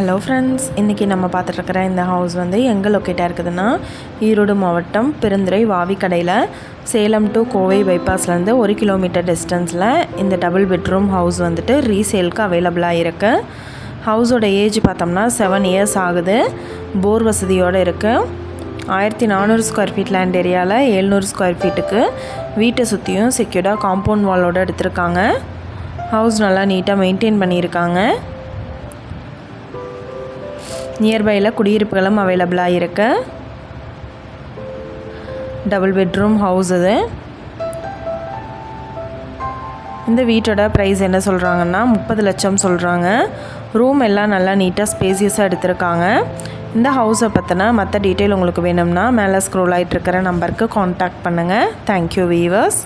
Hello friends இன்றைக்கி நம்ம பார்த்துட்ருக்கிற இந்த ஹவுஸ் வந்து எங்கே லொக்கேட்டாக இருக்குதுன்னா ஈரோடு மாவட்டம் பெருந்துறை வாவி கடையில். சேலம் டு கோவை பைபாஸ்லேருந்து ஒரு கிலோமீட்டர் டிஸ்டன்ஸில் இந்த டபுள் பெட்ரூம் ஹவுஸ் வந்துட்டு ரீசேலுக்கு அவைலபிளாக இருக்குது ஹவுஸோட ஏஜ் பார்த்தோம்னா செவன் இயர்ஸ் ஆகுது. போர் வசதியோடு இருக்குது ஆயிரத்தி நானூறு ஸ்கொயர் ஃபீட் லேண்ட் ஏரியாவில் எழுநூறு ஸ்கொயர் ஃபீட்டுக்கு வீட்டை சுற்றியும் செக்யூர்டாக காம்பவுண்ட் வாலோடு எடுத்திருக்காங்க. ஹவுஸ் நல்லா நீட்டாக மெயின்டைன் பண்ணியிருக்காங்க. நியர்பையில் குடியிருப்புகளும் அவைலபிளாக இருக்கு. டபுள் பெட்ரூம் ஹவுஸ் இது. இந்த வீட்டோட ப்ரைஸ் என்ன சொல்கிறாங்கன்னா முப்பது லட்சம் சொல்கிறாங்க ரூம் எல்லாம் நல்லா நீட்டாக ஸ்பேசியஸாக எடுத்திருக்காங்க. இந்த ஹவுஸை பற்றின மற்ற டீட்டெயில் உங்களுக்கு வேணும்னா மேலே ஸ்க்ரோல் ஆகிட்டு இருக்கிற நம்பருக்கு காண்டாக்ட் பண்ணுங்கள் தேங்க்யூ வீவர்ஸ்